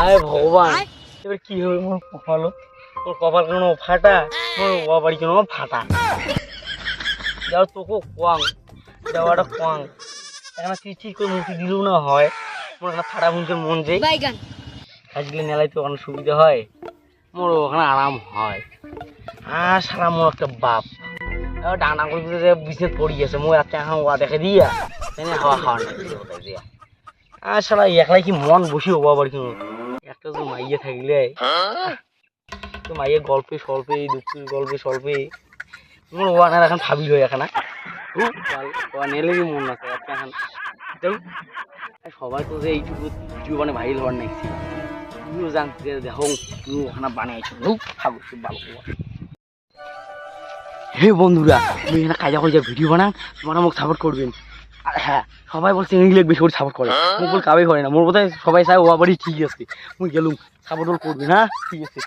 হায় ভগবান। এবার কি হবে মোর কপাল? তোর কপাল কেন ফাটা? মোর বাড়ি কেন ফাটা? যাও তোকে কোয়াং যাওয়াটা কোয়াং এখানে তুই ঠিক করে মুখে দিলেও না হয়? মোর এখানে ফাটা মুখের মন যে। আজকে নেলাই তো ওখানে সুবিধা হয়। মোর ওখানে আরাম হয়। আর সারা মোর একটা বাপ। ডানা করে যে বিছনে পড়ি গেছে। মই একটা এখন ওয়া দেখে দিয়া। হাওয়া খাওয়া নাই আর সারা একলাই কি মন বসি হব আবার কেন? একটা তো মাইয়ে থাকলে। তো মাইয়ে গল্পে স্বল্পে দুঃখের গল্পে স্বল্পে। মোর ওয়ানার এখন ভাবি হয়ে এখানে। ওয়া নেলে কি মন আছে এখন। সবাই তো যে এইটুকু জীবনে ভাইরাল হওয়ার নাইছি তুমিও জানতে দেখো তুমি ওখানে বানিয়েছো। খুব ভালো হে বন্ধুরা, তুমি এখানে কাজা করে ভিডিও বানান তোমরা আমাকে সাপোর্ট করবেন। হ্যাঁ সবাই বলছে ইংলিশ বেশি করে সাপোর্ট করে। মুখ বল কাবে করে না মোর বোধ সবাই চায় ও আবারই ঠিক আছে। মুই গেলুম সাপোর্ট করবে না ঠিক আছে।